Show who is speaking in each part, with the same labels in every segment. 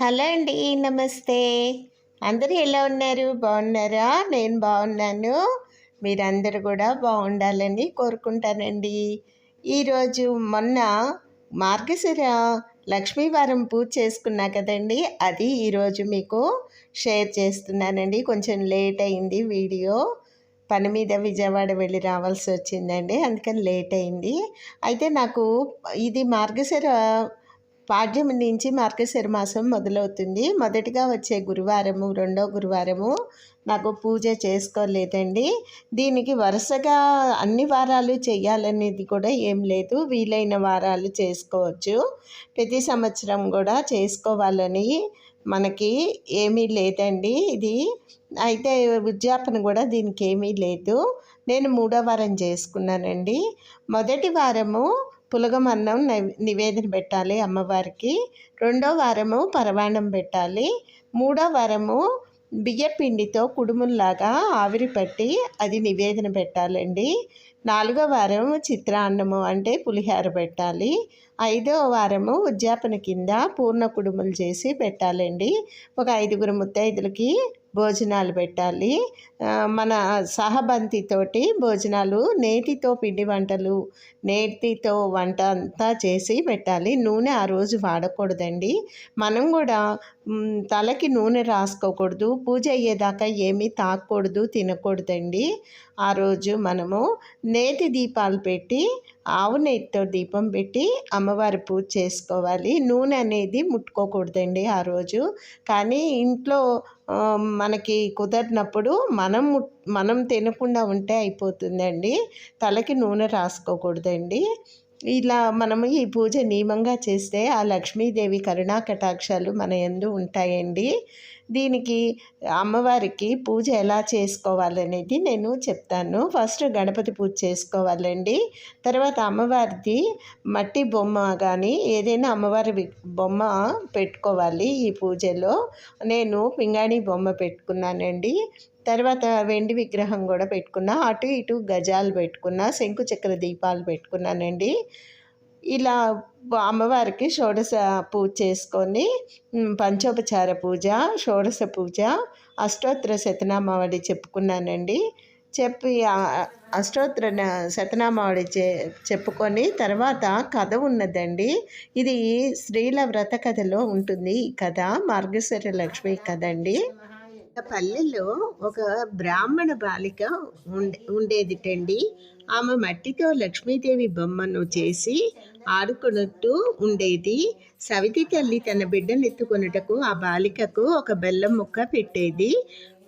Speaker 1: Hello అండి నమస్తే. అందరూ ఎలా ఉన్నారు? బాగున్నారా? నేను బాగున్నాను. మీరందరూ కూడా బాగుండాలని కోరుకుంటానండి. ఈరోజు మొన్న మార్గశిర లక్ష్మీవారం పూజ చేసుకున్నా కదండి అది ఈరోజు మీకు షేర్ చేస్తున్నానండి. కొంచెం లేట్ అయింది వీడియో. పని మీద విజయవాడ వెళ్ళి రావాల్సి వచ్చిందండి అందుకని లేట్ అయింది. అయితే నాకు ఇది మార్గశిర పాడ్యం నుంచి మార్గశిర మాసం మొదలవుతుంది. మొదటిగా వచ్చే గురువారము రెండో గురువారము నాకు పూజ చేసుకోలేదండి. దీనికి వరుసగా అన్ని వారాలు చేయాలనేది కూడా ఏం లేదు. వీలైన వారాలు చేసుకోవచ్చు. ప్రతి సంవత్సరం కూడా చేసుకోవాలని మనకి ఏమీ లేదండి ఇది. అయితే ఉద్యాపన కూడా దీనికి ఏమీ లేదు. నేను మూడో వారం చేసుకున్నానండి. మొదటి వారము పులగమన్నం నివేదన పెట్టాలి అమ్మవారికి. రెండో వారము పరవాణం పెట్టాలి. మూడో వారము బియ్యపిండితో కుడుముల్లాగా ఆవిరి పట్టి అది నివేదన పెట్టాలండి. నాలుగో వారం చిత్రాన్నము అంటే పులిహార పెట్టాలి. ఐదో వారము ఉద్యాపన కింద పూర్ణ కుడుములు చేసి పెట్టాలండి. ఒక ఐదుగురు ముత్తైదులకి భోజనాలు పెట్టాలి. మన సహబంతితోటి భోజనాలు నేతితో పిండి వంటలు నేతితో వంట అంతా చేసి పెట్టాలి. నూనె ఆ రోజు వాడకూడదండి. మనం కూడా తలకి నూనె రాసుకోకూడదు. పూజ అయ్యేదాకా ఏమీ తాకూడదు తినకూడదండి. ఆ రోజు మనము నేతి దీపాలు పెట్టి ఆవు నెయ్యితో దీపం పెట్టి అమ్మవారి పూజ చేసుకోవాలి. నూనె అనేది ముట్టుకోకూడదండి ఆ రోజు. కానీ ఇంట్లో మనకి కుదరినప్పుడు మనం మనం తినకుండా ఉంటే అయిపోతుందండి. తలకి నూనె రాసుకోకూడదండి. ఇలా మనము ఈ పూజ నియమంగా చేస్తే ఆ లక్ష్మీదేవి కరుణా కటాక్షాలు మన ఎందు ఉంటాయండి. దీనికి అమ్మవారికి పూజ ఎలా చేసుకోవాలనేది నేను చెప్తాను. ఫస్ట్ గణపతి పూజ చేసుకోవాలండి. తర్వాత అమ్మవారిది మట్టి బొమ్మ కానీ ఏదైనా అమ్మవారి బొమ్మ పెట్టుకోవాలి ఈ పూజలో. నేను పింగాణి బొమ్మ పెట్టుకున్నానండి. తర్వాత వెండి విగ్రహం కూడా పెట్టుకున్నా అటు ఇటు గజాలు పెట్టుకున్నా శంకు చక్ర దీపాలు పెట్టుకున్నానండి. ఇలా అమ్మవారికి షోడశ పూజ చేసుకొని పంచోపచార పూజ షోడశ పూజ అష్టోత్తర శతనామావళి చెప్పుకున్నానండి. చెప్పి అష్టోత్తర శతనామావళి చె చెప్పుకొని తర్వాత కథ ఉన్నదండి. ఇది స్త్రీల వ్రత కథలో ఉంటుంది ఈ కథ మార్గశ్వర లక్ష్మి కథ అండి. పల్లెలో ఒక బ్రాహ్మణ బాలిక ఉండే ఉండేదిటండి. ఆమె మట్టితో లక్ష్మీదేవి బొమ్మను చేసి ఆడుకున్నట్టు ఉండేది. సవితి తల్లి తన బిడ్డను ఎత్తుకొనుటకు ఆ బాలికకు ఒక బెల్లం ముక్క పెట్టేది.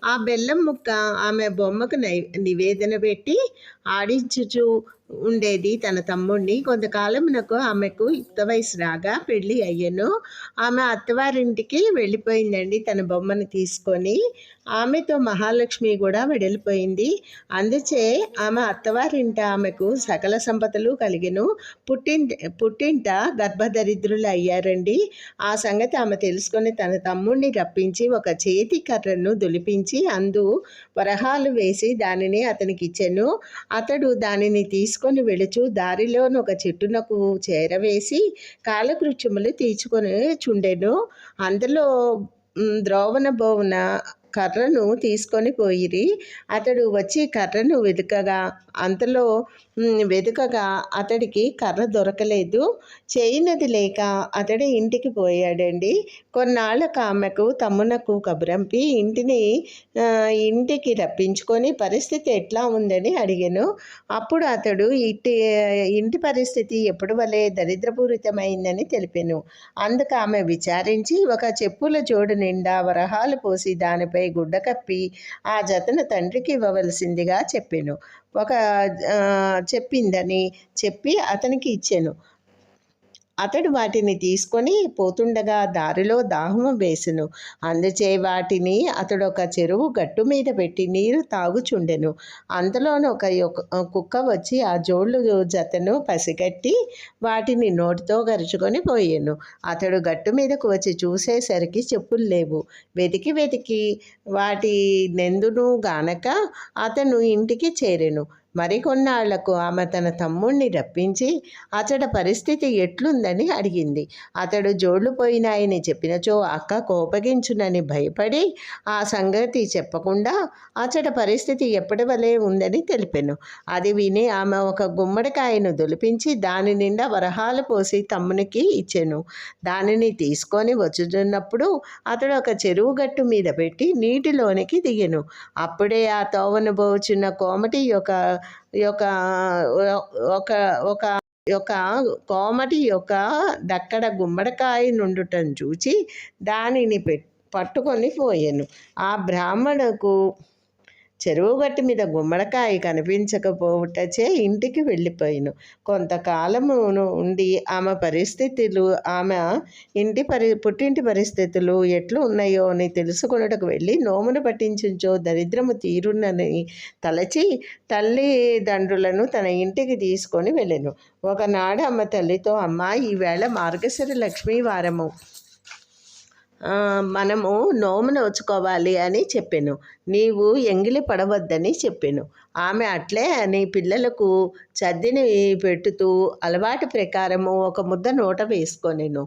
Speaker 1: ఆ బెల్లం ముక్క ఆమె బొమ్మకు నై నివేదన పెట్టి ఆడించుచు ఉండేది తన తమ్ముడిని కొంతకాలమునకు ఆమెకు యుక్త వయసు రాగా పెళ్ళి అయ్యను. ఆమె అత్తవారింటికి వెళ్ళిపోయిందండి తన బొమ్మను తీసుకొని. ఆమెతో మహాలక్ష్మి కూడా వెడలిపోయింది. అందుచే ఆమె అత్తవారింట ఆమెకు సకల సంపదలు కలిగెను. పుట్టింట పుట్టింట గర్భదరిద్రులు అయ్యారండి. ఆ సంగతి ఆమె తెలుసుకొని తన తమ్ముడిని రప్పించి ఒక చేతి కర్రను దులిపించి అందు వరహాలు వేసి దానిని అతనికి ఇచ్చాను అతడు దానిని తీసుకొని వెళుచు దారిలోని ఒక చెట్టునకు చేరవేసి కాలకృత్యములు తీర్చుకొని చుండెను అందులో ద్రోవణ భోవన కర్రను తీసుకొని పోయిరి. అతడు వచ్చి కర్రను వెతుకగా అంతలో వెతుకగా అతడికి కర్ర దొరకలేదు. చేయనది లేక అతడి ఇంటికి పోయాడండి. కొన్నాళ్ళకు ఆమెకు తమ్మునకు కబురంపి ఇంటిని ఇంటికి రప్పించుకొని పరిస్థితి ఎట్లా ఉందని అడిగాను. అప్పుడు అతడు ఇట్టి ఇంటి పరిస్థితి ఎప్పుడు వలె దరిద్రపూరితమైందని తెలిపాను. అందుకు ఆమె విచారించి ఒక చెప్పుల జోడు నిండా వరహాలు పోసి దానిపై గుడ్డ కప్పి ఆ జతను తండ్రికి ఇవ్వవలసిందిగా చెప్పాను. ఒక చెప్పిందని చెప్పి అతనికి ఇచ్చాను. అతడు వాటిని తీసుకొని పోతుండగా దారిలో దాహం వేసెను. అందుచే వాటిని అతడు ఒక చెరువు గట్టు మీద పెట్టి నీరు తాగుచుండెను. అంతలోనే ఒక కుక్క వచ్చి ఆ జోళ్ళు జతను పసిగట్టి వాటిని నోటితో గరుచుకొని పోయాను. అతడు గట్టు మీదకు వచ్చి చూసేసరికి చెప్పులు లేవు. వెతికి వెతికి వాటి నెందును గానక అతను ఇంటికి చేరెను. మరికొన్నాళ్ళకు ఆమె తన తమ్ముణ్ణి రప్పించి అతడి పరిస్థితి ఎట్లుందని అడిగింది. అతడు జోళ్ళు పోయినాయని చెప్పినచో అక్క కోపగించునని భయపడి ఆ సంగతి చెప్పకుండా అతడి పరిస్థితి ఎప్పటి వలె ఉందని తెలిపాను. అది విని ఆమె ఒక గుమ్మడికాయను దొలిపించి దాని నిండా వరహాలు పోసి తమ్మునికి ఇచ్చాను. దానిని తీసుకొని వచ్చుతున్నప్పుడు అతడు ఒక చెరువు గట్టు మీద పెట్టి నీటిలోనికి దిగెను. అప్పుడే ఆ తోవను పోచున్న కోమటి యొక్క యొక్క ఒక ఒక యొక్క కోమటి యొక్క దక్కడ గుమ్మడికాయ నుండుటం చూచి దానిని పెట్ పట్టుకొని పోయాను. ఆ బ్రాహ్మణకు చెరువు గట్టి మీద గుమ్మడికాయ కనిపించకపోవటచే ఇంటికి వెళ్ళిపోయిను. కొంతకాలము ఉండి ఆమె పరిస్థితులు ఆమె ఇంటి పరి పుట్టింటి పరిస్థితులు ఎట్లు ఉన్నాయో అని తెలుసుకున్నటకు వెళ్ళి నోమును పట్టించుంచో దరిద్రము తీరునని తలచి తల్లిదండ్రులను తన ఇంటికి తీసుకొని వెళ్ళాను. ఒకనాడు అమ్మ తల్లితో అమ్మ ఈవేళ మార్గశిర లక్ష్మీ వారము మనము నోము నోచుకోవాలి అని చెప్పాను. నీవు ఎంగిలి పడవద్దని చెప్పాను. ఆమె అట్లే అని పిల్లలకు చద్దిని పెట్టుతూ అలవాటు ప్రకారము ఒక ముద్ద నోట వేసుకొనేను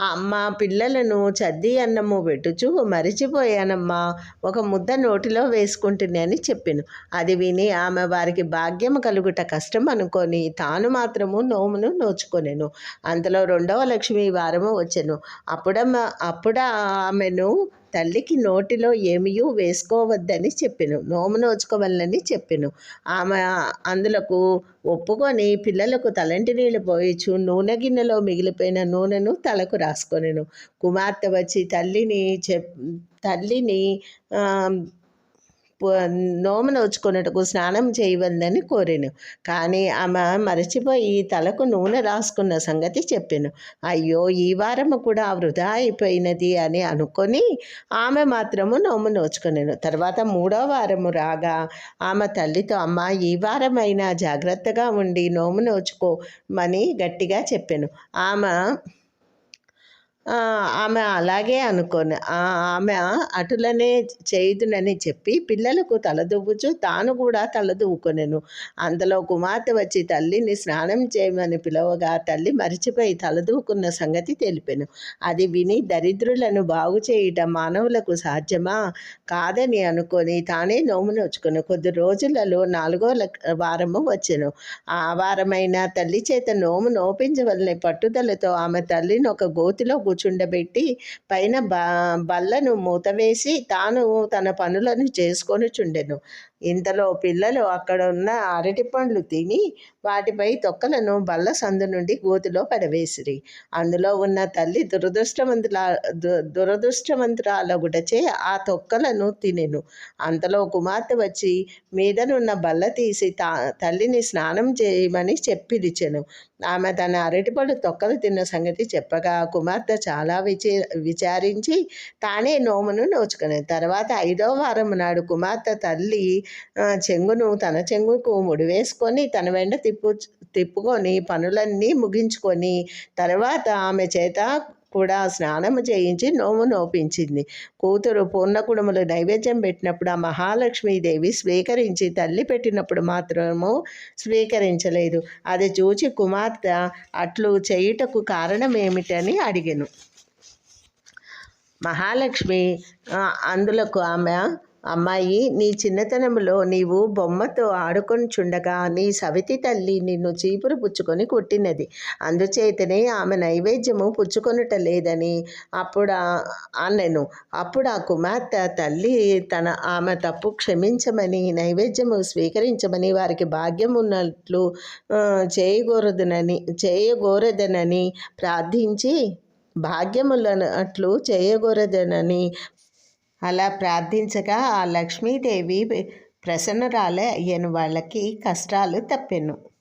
Speaker 1: అమ్మ పిల్లలను చద్ది అన్నము పెట్టుచు మరిచిపోయానమ్మా. ఒక ముద్ద నోటిలో వేసుకుంటున్నాని చెప్పాను. అది విని ఆమె వారికి భాగ్యం కలుగుట కష్టం అనుకొని తాను మాత్రము నోమును నోచుకొనేను. అంతలో రెండవ లక్ష్మి వారము వచ్చాను. అప్పుడమ్మ అప్పుడ ఆమెను తల్లికి నోటిలో ఏమీ వేసుకోవద్దని చెప్పాను. నోము నోచుకోవాలని చెప్పాను. ఆమె అందులకు ఒప్పుకొని పిల్లలకు తలంటి నీళ్ళు పోయిచు నూనె గిన్నెలో మిగిలిపోయిన నూనెను తలకు రాసుకొనేను. కుమార్తె వచ్చి తల్లిని చెప్ తల్లిని నోము నోచుకున్నట్టుకు స్నానం చేయవద్దని కోరాను. కానీ ఆమె మరచిపోయి తలకు నూనె రాసుకున్న సంగతి చెప్పాను. అయ్యో ఈ వారము కూడా వృధా అయిపోయినది అని అనుకొని ఆమె మాత్రము నోము నోచుకున్నాను తర్వాత మూడో వారము రాగా ఆమె తల్లితో అమ్మ ఈ వారమైనా జాగ్రత్తగా ఉండి నోము నోచుకోమని గట్టిగా చెప్పాను. ఆమె ఆమె అలాగే అనుకోని. ఆమె అటులనే చేయుదునని చెప్పి పిల్లలకు తలదువ్వుచు తాను కూడా తలదువ్వుకొనెను. అంతలో కుమార్తె వచ్చి తల్లిని స్నానం చేయమని పిలవగా తల్లి మరిచిపోయి తలదూకున్న సంగతి తెలిపాను. అది విని దరిద్రులను బాగు చేయటం మానవులకు సాధ్యమా? కాదని అనుకొని తానే నోము నోచుకుని. కొద్ది రోజులలో నాలుగో వారము వచ్చెను. ఆ వారమైన తల్లి చేత నోము నోపించవలనే పట్టుదలతో ఆమె తల్లిని ఒక గోతిలో కూర్చుండబెట్టి పైన బ బల్లను మూతవేసి తాను తన పనులను చేసుకొని చుండెను ఇంతలో పిల్లలు అక్కడ ఉన్న అరటి పండ్లు తిని వాటిపై తొక్కలను బల్ల సందు నుండి గోతిలో పడవేసిరి. అందులో ఉన్న తల్లి దురదృష్టవంతుల దురదృష్టవంతురాలగుటచే ఆ తొక్కలను తినెను. అంతలో కుమార్తె వచ్చి మీదనున్న బల్ల తీసి తా తల్లిని స్నానం చేయమని చెప్పిరిచెను. ఆమె తన అరటిపళ్ళు తొక్కలు తిన్న సంగతి చెప్పగా కుమార్తె చాలా విచే విచారించి తానే నోమును నోచుకునేది తర్వాత ఐదో వారం నాడు కుమార్తె తల్లి చెంగును తన చెంగుకు ముడివేసుకొని తన వెంట తిప్పు తిప్పుకొని పనులన్నీ ముగించుకొని తర్వాత ఆమె చేత కూడా స్నానము చేయించి నోము నోపించింది. కూతురు పూర్ణకుడుములు నైవేద్యం పెట్టినప్పుడు ఆ మహాలక్ష్మీదేవి స్వీకరించి తల్లి పెట్టినప్పుడు మాత్రము స్వీకరించలేదు. అది చూచి కుమార్తె అట్లు చేయుటకు కారణం ఏమిటని అడిగాను. మహాలక్ష్మి అందులకు ఆమె అమ్మాయి నీ చిన్నతనంలో నీవు బొమ్మతో ఆడుకొని చుండగా నీ సవితి తల్లి నిన్ను చీపురు పుచ్చుకొని కొట్టినది. అందుచేతనే ఆమె నైవేద్యము పుచ్చుకొనుట లేదని అప్పుడు అన్నను. అప్పుడు ఆ కుమార్తె తల్లి తన ఆమె తప్పు క్షమించమని నైవేద్యము స్వీకరించమని వారికి భాగ్యం ఉన్నట్లు చేయకూడదునని చేయకూరదనని ప్రార్థించి భాగ్యములను అట్లు అలా ప్రార్థించగా ఆ లక్ష్మీదేవి ప్రసన్నరాలే అయ్యను వాళ్ళకి కష్టాలు తప్పెను.